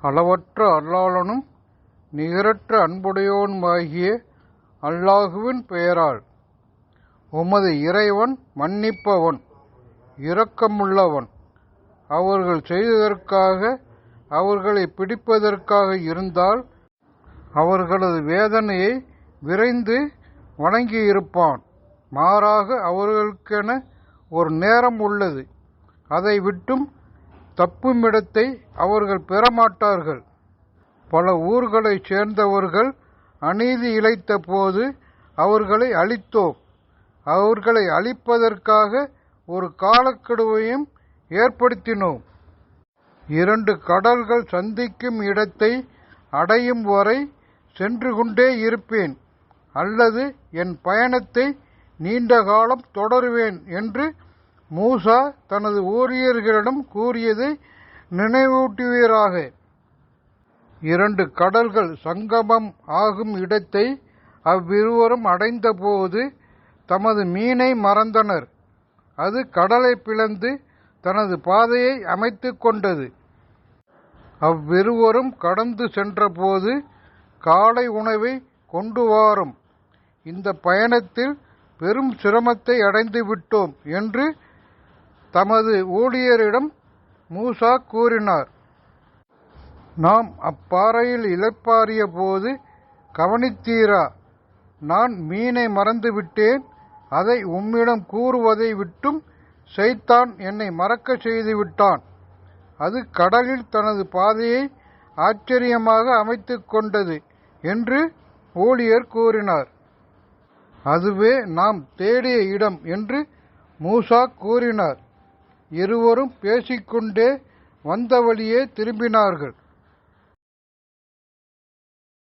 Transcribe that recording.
அளவற்ற அருளாளனும் நிகரற்ற அன்புடையோனுமாகிய அல்லாஹுவின் பெயரால். உமது இறைவன் மன்னிப்பவன் இரக்கமுள்ளவன். அவர்கள் செய்ததற்காக அவர்களை பிடிப்பதற்காக இருந்தால் அவர்களது வேதனையை விரைந்து வணங்கியிருப்பான். மாறாக அவர்களுக்கென ஒரு நேரம் உள்ளது. அதை விட்டும் தப்புமிடத்தை அவர்கள் பெறமாட்டார்கள். பல ஊர்களைச் சேர்ந்தவர்கள் அநீதி இழைத்த போது அவர்களை அழித்தோம். அவர்களை அழிப்பதற்காக ஒரு காலக்கெடுவையும் ஏற்படுத்தினோம். இரண்டு கடல்கள் சந்திக்கும் இடத்தை அடையும் வரை சென்று கொண்டே இருப்பேன். அல்லது என் பயணத்தை நீண்ட காலம் தொடருவேன் என்று மூசா தனது ஊழியர்களிடம் கூறியதை நினைவூட்டுவீராக. இரண்டு கடல்கள் சங்கமம் ஆகும் இடத்தை அவ்விருவரும் அடைந்தபோது தமது மீனை மறந்தனர். அது கடலை பிளந்து தனது பாதையை அமைத்து கொண்டது. அவ்விருவரும் கடந்து சென்றபோது காலை உணவை கொண்டு வாரும். இந்த பயணத்தில் பெரும் சிரமத்தை அடைந்து விட்டோம் என்று தமது ஊழியரிடம் மூசா கூறினார் நாம் அப்பாறையில் இளைப்பாறிய போது கவனித்தீரா? நான் மீனை மறந்துவிட்டேன். அதை உம்மிடம் கூறுவதை விட்டும் செய்தான் என்னை மறக்க செய்துவிட்டான். அது கடலில் தனது பாதையை ஆச்சரியமாக அமைத்து கொண்டது என்று ஊழியர் கூறினார். அதுவே நாம் தேடிய இடம் என்று மூசா கூறினார். இருவரும் பேசிக்கொண்டே வந்த வழியே திரும்பினார்கள்.